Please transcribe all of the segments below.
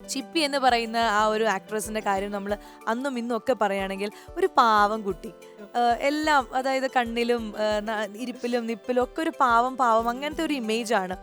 ചിപ്പി എന്ന് പറയുന്ന ആ ഒരു ആക്ട്രസിന്റെ കാര്യം നമ്മൾ അന്നും ഇന്നും ഒക്കെ പറയുകയാണെങ്കിൽ ഒരു പാവം കുട്ടി. എല്ലാം അതായത് കണ്ണിലും ഇരിപ്പിലും നിപ്പിലും ഒക്കെ ഒരു പാവം പാവം അങ്ങനത്തെ ഒരു ഇമേജ് ആണ്.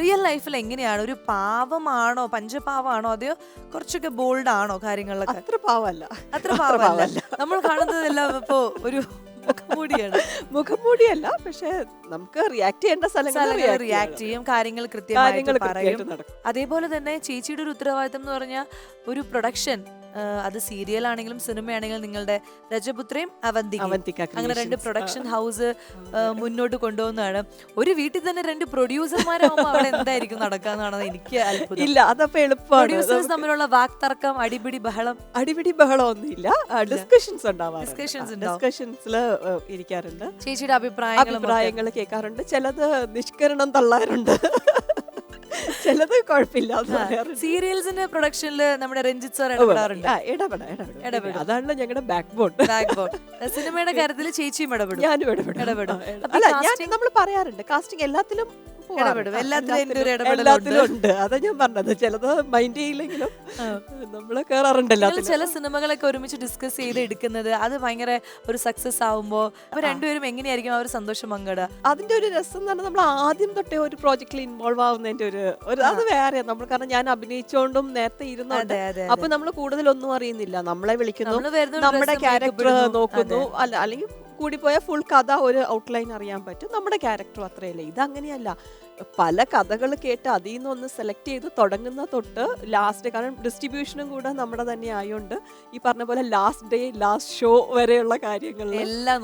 റിയൽ ലൈഫിൽ എങ്ങനെയാണ്? ഒരു പാവമാണോ പഞ്ചപാവമാണോ അതെയോ കുറച്ചൊക്കെ ബോൾഡ് ആണോ കാര്യങ്ങളിലൊക്കെ? അത്ര പാവമല്ല അത്ര പാവമല്ല നമ്മൾ കാണുന്നതെല്ലാം ഇപ്പോ ഒരു മുഖംമൂടിയാണ്. മുഖംമൂടിയല്ല പക്ഷെ നമുക്ക് റിയാക്ട് ചെയ്യേണ്ട സ്ഥലങ്ങൾ സ്ഥലങ്ങൾ റിയാക്ട് ചെയ്യും കാര്യങ്ങൾ കാര്യങ്ങൾ കൃത്യമായിട്ട് പറയും അതേപോലെ തന്നെ ചേച്ചിയുടെ ഒരു ഉത്തരവാദിത്തം എന്ന് പറഞ്ഞാൽ ഒരു പ്രൊഡക്ഷൻ അത് സീരിയൽ ആണെങ്കിലും സിനിമയാണെങ്കിലും നിങ്ങളുടെ രജപുത്രയും അവന്തിക അങ്ങനെ രണ്ട് പ്രൊഡക്ഷൻ ഹൗസ് മുന്നോട്ട് കൊണ്ടുപോകുന്നതാണ്. ഒരു വീട്ടിൽ തന്നെ രണ്ട് പ്രൊഡ്യൂസർമാരാകുമ്പോൾ അവിടെ എന്തായിരിക്കും നടക്കാന്നാണ് എനിക്ക് അത്ഭുതം. ഇല്ല അതപ്പോ എളുപ്പമാണ്. പ്രൊഡ്യൂസേഴ്സ് തമ്മിലുള്ള വാക്തർക്കം അടിപിടി ബഹളം. അടിപിടി ബഹളം ഇല്ല. ഡിസ്കഷൻസ് ഉണ്ടാവാറുണ്ട്. ഡിസ്കഷൻസ്. ഡിസ്കഷൻസിൽ ഇരിക്കാറുണ്ട്. ചേച്ചിയുടെ. അഭിപ്രായങ്ങൾ കേൾക്കാറുണ്ട്. ചിലത് നിഷ്കരണം തള്ളാറുണ്ട്. ചിലത് കുഴപ്പമില്ല സീരിയൽസിന്റെ പ്രൊഡക്ഷനിൽ നമ്മുടെ രഞ്ജിത്ത് സാർ. ഇടപെടാറുണ്ട് ഇടപെടാം. അതാണല്ലോ ഞങ്ങളുടെ ബാക്ക് ബോൺ ബാക്ക് ബോൺ സിനിമയുടെ കാര്യത്തിൽ ചേച്ചിയും ഇടപെടും ഞാനും ഇടപെടും ഇടപെടും. അല്ല ഞാൻ നമ്മൾ പറയാറുണ്ട് കാസ്റ്റിംഗ് എല്ലാത്തിലും. ഇടപെടും. എല്ലാത്തിലും എന്റെ ഒരു ഇടപെടലുണ്ട്. എല്ലാത്തിലും ഉണ്ട് അതാ ഞാൻ പറഞ്ഞത്. ചിലത് മൈൻഡ് ചെയ്യില്ലെങ്കിലും കേറാറുണ്ട് എല്ലാത്തിലും. ചില സിനിമകളൊക്കെ ഒരുമിച്ച് ഡിസ്കസ് ചെയ്ത് എടുക്കുന്നത് അത് ഭയങ്കര ഒരു സക്സസ് ആവുമ്പോ അവർ രണ്ടുപേരും എങ്ങനെയായിരിക്കും ആ ഒരു സന്തോഷം പങ്കിടുക? അതിന്റെ ഒരു രസം എന്ന് പറഞ്ഞാൽ നമ്മൾ ആദ്യം തൊട്ടേ ഒരു പ്രോജക്റ്റിൽ ഇൻവോൾവ് ആവുന്നതിന്റെ ഒരു ഒരു അത് വേറെ നമ്മൾ കാരണം ഞാൻ അഭിനയിച്ചുകൊണ്ടും നേരത്തെ ഇരുന്നോണ്ട് അതെ അതെ അപ്പൊ നമ്മൾ കൂടുതലൊന്നും അറിയുന്നില്ല. നമ്മളെ വിളിക്കുന്നു. നമ്മൾ വരുന്ന ഒരു നമ്മുടെ ക്യാരക്ടർ ഇടുന്നു. നോക്കുന്നു. അല്ല അല്ലെങ്കിൽ കൂടിപ്പോയ ഫുൾ കഥ ഒരു ഔട്ട്ലൈൻ അറിയാൻ പറ്റും. നമ്മുടെ ക്യാരക്ടർ അത്രയല്ലേ. ഇതങ്ങനെയല്ല. പല കഥകൾ കേട്ട് അതിൽ നിന്ന് ഒന്ന് സെലക്ട് ചെയ്ത് തുടങ്ങുന്ന തൊട്ട് ലാസ്റ്റ് കാരണം ഡിസ്ട്രിബ്യൂഷനും കൂടെ നമ്മുടെ തന്നെ ആയതുകൊണ്ട് ഈ പറഞ്ഞ പോലെ ലാസ്റ്റ് ഡേ ലാസ്റ്റ് ഷോ വരെയുള്ള കാര്യങ്ങൾ എല്ലാം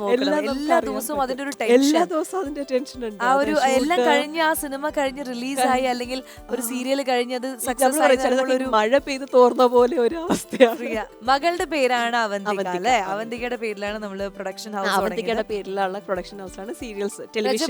ദിവസവും. അതിന്റെ ഒരു എല്ലാ ദിവസവും അതിന്റെ ടെൻഷൻ ഉണ്ട്. ആ ഒരു എല്ലാം കഴിഞ്ഞ് ആ സിനിമ കഴിഞ്ഞ് റിലീസായി അല്ലെങ്കിൽ ഒരു സീരിയൽ കഴിഞ്ഞ് അത് സക്സസ് ആയി മഴ പെയ്ത് തോർന്ന പോലെ ഒരു അവസ്ഥയാണ്. മകളുടെ പേരാണ് അവന്തിക അല്ലെ? അവന്തിക. അവന്തികയുടെ പേരിലാണ് നമ്മൾ പ്രൊഡക്ഷൻ ഹൗസ് അവന്തികയുടെ പേരിലുള്ള പ്രൊഡക്ഷൻ ഹൗസാണ് സീരിയൽസ് ടെലിവിഷൻ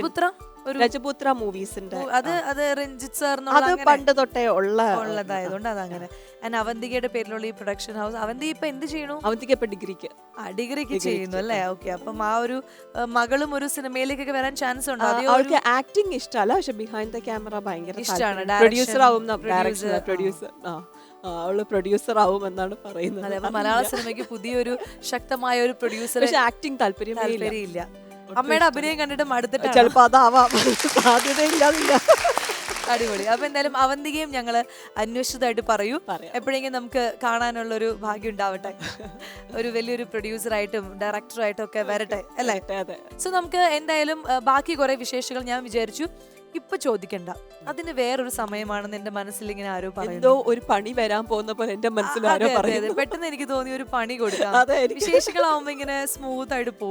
രജപുത്ര? മൂവീസിന്റെ അത് അത് രഞ്ജിത്ത് സാർ അത് പണ്ട് തൊട്ടേ ഉള്ള ഉള്ളതായതുകൊണ്ട് അതങ്ങനെ. ആൻഡ് അവന്തികയുടെ പേരിലുള്ള ഈ പ്രൊഡക്ഷൻ ഹൗസ് അവന്തി ഇപ്പൊ എന്ത് ചെയ്യണു? അവന്തിക്ക് ഇപ്പൊ ഡിഗ്രിക്ക്. ആ, ഡിഗ്രിക്ക് ചെയ്യുന്നു അല്ലേ? ഓക്കെ അപ്പം ആ ഒരു മകളും ഒരു സിനിമയിലേക്കൊക്കെ വരാൻ ചാൻസ് ഉണ്ടോ? അവൾക്ക് ആക്ടിങ് ഇഷ്ടമല്ല. പക്ഷെ ബിഹൈൻഡ് ദ ക്യാമറ ഭയങ്കര ഇഷ്ടമാണ് പ്രൊഡ്യൂസർ ആവും പ്രൊഡ്യൂസർ ആ. അവൾ പ്രൊഡ്യൂസർ ആവും എന്നാണ് പറയുന്നത്. മലയാള സിനിമയ്ക്ക് പുതിയൊരു ശക്തമായ ഒരു പ്രൊഡ്യൂസർ ആക്ടിങ് താല്പര്യം ഇല്ല. താല്പര്യമില്ല. അമ്മയുടെ അഭിനയം കണ്ടിട്ട് മടുത്തിട്ട് ചിലപ്പോ അതാവാം. സാധ്യതയില്ലാതില്ല അടിപൊളി. അപ്പൊ എന്തായാലും അവന്തികയും ഞങ്ങൾ അന്വേഷിച്ചതായിട്ട് പറയൂ. എപ്പോഴെങ്കിലും നമുക്ക് കാണാനുള്ള ഒരു ഭാഗ്യം ഉണ്ടാവട്ടെ. ഒരു വലിയൊരു പ്രൊഡ്യൂസറായിട്ടും ഡയറക്ടറായിട്ടും ഒക്കെ വരട്ടെ അല്ലേ? സോ നമുക്ക് എന്തായാലും ബാക്കി കുറെ വിശേഷങ്ങൾ ഞാൻ വിചാരിച്ചു. ഇപ്പൊ ചോദിക്കണ്ട. അതിന് വേറൊരു സമയമാണെന്ന് എന്റെ മനസ്സിൽ ഇങ്ങനെ ആരോ പറയുന്നു. ഒരു പണി വരാൻ പോകുന്ന പോലെ എന്റെ മനസ്സിൽ ആരോ. പറയുന്നു. പെട്ടെന്ന് എനിക്ക് തോന്നി ഒരു പണി കൊടുക്കാം. വിശേഷങ്ങളാവുമ്പോ ഇങ്ങനെ സ്മൂത്ത് ആയിട്ട് പോകും